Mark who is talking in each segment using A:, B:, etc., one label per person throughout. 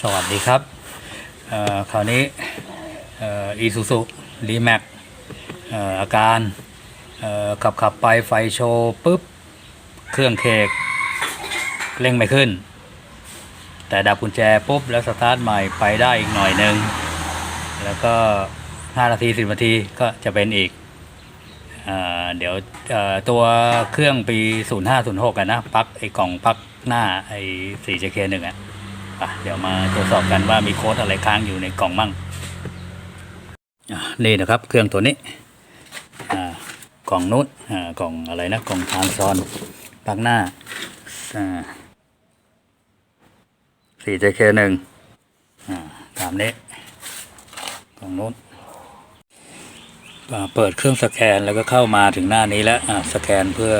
A: สวัสดีครับคราวนี้อีซูซูรีแม็กอาการขับขับไปไฟโชว์ปุ๊บ เครื่องเคกเร่งไม่ขึ้น แต่ดับกุญแจปุ๊บ แล้วสตาร์ทใหม่ไปได้อีกหน่อยหนึ่งแล้วก็ 5 นาที 10 นาทีก็จะเป็นอีกอเดี๋ยวตัวเครื่องปี 0506 กันนะ ปักไอ้กล่องปักหน้าไอ้ 4JK หนึ่งอะอะ เดี๋ยวมาตรวจสอบกันว่ามีโค้ดอะไรค้างอยู่ในกล่องมั่งอะนี่นะครับเครื่องตัวนี้อ่ากล่องนู้นอ่ากล่องอะไรนะกล่องทางซอนปักหน้าอ่า 4JK หนึ่งอ่าตามนี้กล่องนู้นเปิดเครื่องสแกนแล้วก็เข้ามาถึงหน้านี้แล้วอ่าสแกนเพื่อ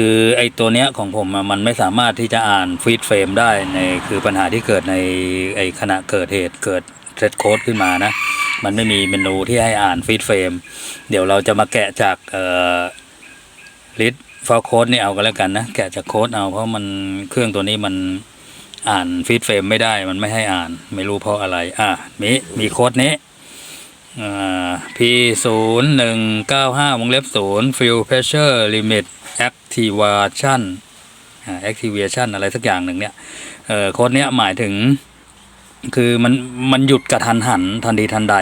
A: คือไอตัวเนี้ยของผมมันไม่สามารถที่จะอ่านฟีดเฟรมได้ในคือปัญหาที่เกิดในไอขณะเกิดเหตุเกิดเซตโค้ดขึ้นมานะ มันไม่มีเมนูที่ให้อ่านฟีดเฟรมเดี๋ยวเราจะมาแกะจากเอ่อลิสฟอลโค้ดนี่เอากันแล้วกันนะ แกะจากโค้ดเอาเพราะมันเครื่องตัวนี้มันอ่านฟีดเฟรมไม่ได้มันไม่ให้อ่านไม่รู้เพราะอะไร อะมีมีโค้ดนี้อ่า P ศูนย์หนึ่งเก้าห้าวงเล็บศูนย์ fuel pressure limit activation อ่า activation อะไรสักอย่างหนึ่งเนี่ยเออโค้ดเนี้ยหมายถึง คือมันมันหยุดกระทันหันทันทีทันใด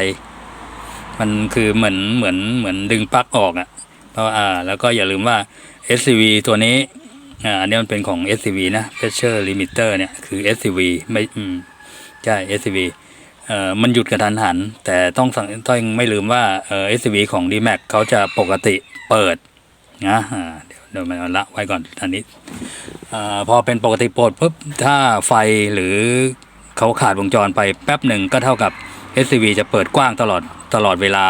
A: มันคือเหมือนเหมือนเหมือนดึงปลั๊กออกอะ่ะเพราะอ่าแล้วก็อย่าลืมว่า SCV ตัวนี้อ่าอันนี้มันเป็นของ SCV นะ pressure limiter เนี่ยคือ SCV ไม่อืมใช่ SCV เอ่อมันหยุดกระทันหัน แต่ต้องสังต้องไม่ลืมว่าเอ่อ SCV ของ DMAX เขาจะปกติเปิดนะอ่าเดี๋ยว เดี๋ยวมันละไว้ก่อนอันนี้อพอเป็นปกติเปิดปุ๊บถ้าไฟหรือเขาขาดวงจรไปแป๊บหนึ่งก็เท่ากับ SCV จะเปิดกว้างตลอดตลอดเวลา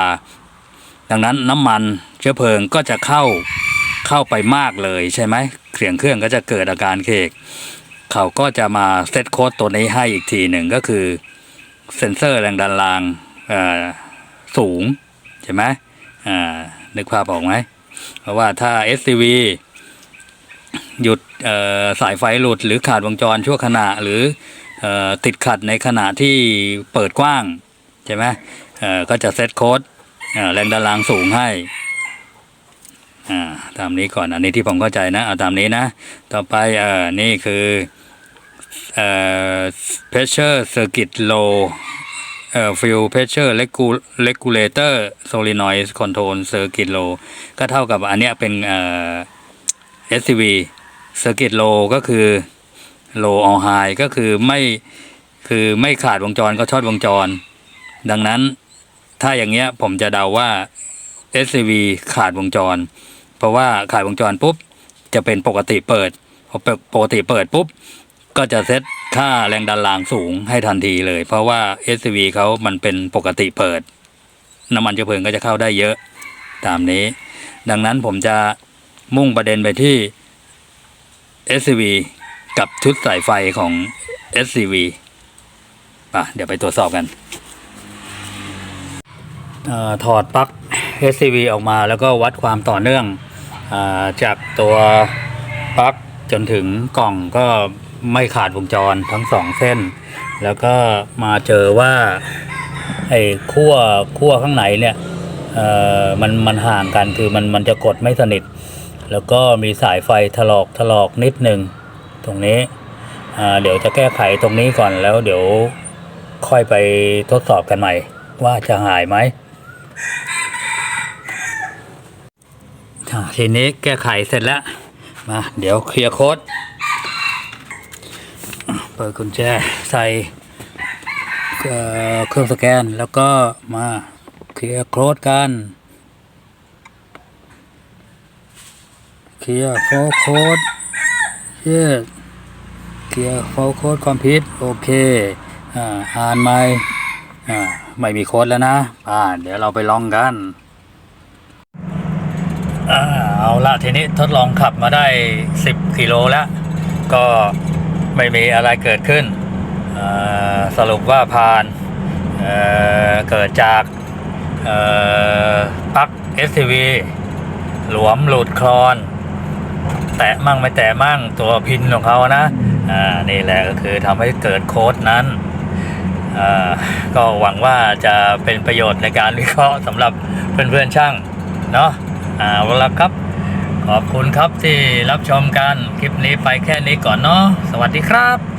A: ดังนั้นน้ำมันเชื้อเพลิงก็จะเข้าเข้าไปมากเลยใช่ไหมเสียงเครื่องก็จะเกิดอาการเคกเขาก็จะมาเซตโค้ดตัวนี้ให้อีกทีหนึ่งก็คือเซ็นเซอร์แรงดันรางสูงใช่ไหมนึกภาพออกไหม เพราะว่าถ้า SCV หยุดสายไฟหลุด หรือขาดวงจรชั่วขณะหรืออติดขัดในขณะที่เปิดกว้าง ใช่ไหมก็จะเซตโค้ดแรงดันรางสูงให้ตามนี้ก่อนอันนี้ที่ผมเข้าใจนะเอาตามนี้นะ ต่อไปนี่คือ pressure circuit low เอ่อนี่คือเอ่อ pressure circuit low เอ่อ fuel pressure regu- regulator solenoid control circuit low ก็เท่ากับอันเนี้ยเป็นเอ่อ SCV circuit low ก็คือ low or high ก็คือไม่คือไม่ขาดวงจรก็ชอตวงจร ดังนั้นถ้าอย่างเงี้ยผมจะเดาว่า SCV ขาดวงจร เพราะว่าขาดวงจรปุ๊บ จะเป็นปกติเปิดพอปกติเปิดปุ๊บ ก็จะเซตค่าแรงดันรางสูงให้ทันทีเลย เพราะว่า SCV เขามันเป็นปกติเปิด น้ำมันเชื้อเพลิงก็จะเข้าได้เยอะ ตามนี้ ดังนั้นผมจะมุ่งประเด็นไปที่ SCV กับชุดสายไฟของ SCV อะเดี๋ยวไปตรวจสอบกันอาถอดปลั๊ก SCV ออกมาแล้วก็วัดความต่อเนื่องอาจากตัวปลั๊กจนถึงกล่องก็ ไม่ขาดวงจรทั้งสองเส้น แล้วก็มาเจอว่าไอ้ขั้วขั้วข้างในเนี่ยเอ่อมันมันห่างกันคือมันมันจะกดไม่สนิท แล้วก็มีสายไฟถลอกถลอกนิดหนึ่งตรงนี้เดี๋ยวจะแก้ไขตรงนี้ก่อนแล้วเดี๋ยวค่อยไปทดสอบกันใหม่ ว่าจะหายไหมทีนี้แก้ไขเสร็จแล้วมาเดี๋ยวเคลียร์โค้ด เปิดกุญแจใส่เครื่องสแกนแล้วก็มาเคลียร์โค้ดกันเคลียร์โฟล์โค้ดเยสเคลียร์โฟล์โค้ดคอมพิวโอเคอ่าอ่านไหมอ่าไม่มีโค้ดแล้วนะอ่าเดี๋ยวเราไปลองกันอ่าเอาละทีนี้ทดลองขับมาได้ 10 กิโลแล้ว ก็ ไม่มีอะไรเกิดขึ้น สรุปว่าพานเเกิดจากปลั๊ก STV หลวมหลุดคลอน แตะมั่งไม่แตะมั่งตัวพินของเขานะนี่แหละก็คือทำให้เกิดโค้ดนั้นก็หวังว่าจะเป็นประโยชน์ในการวิเคราะห์สำหรับเพื่อนๆช่างเนาะเอาละครับ ขอบคุณครับที่รับชมกัน คลิปนี้ไปแค่นี้ก่อนเนาะสวัสดีครับ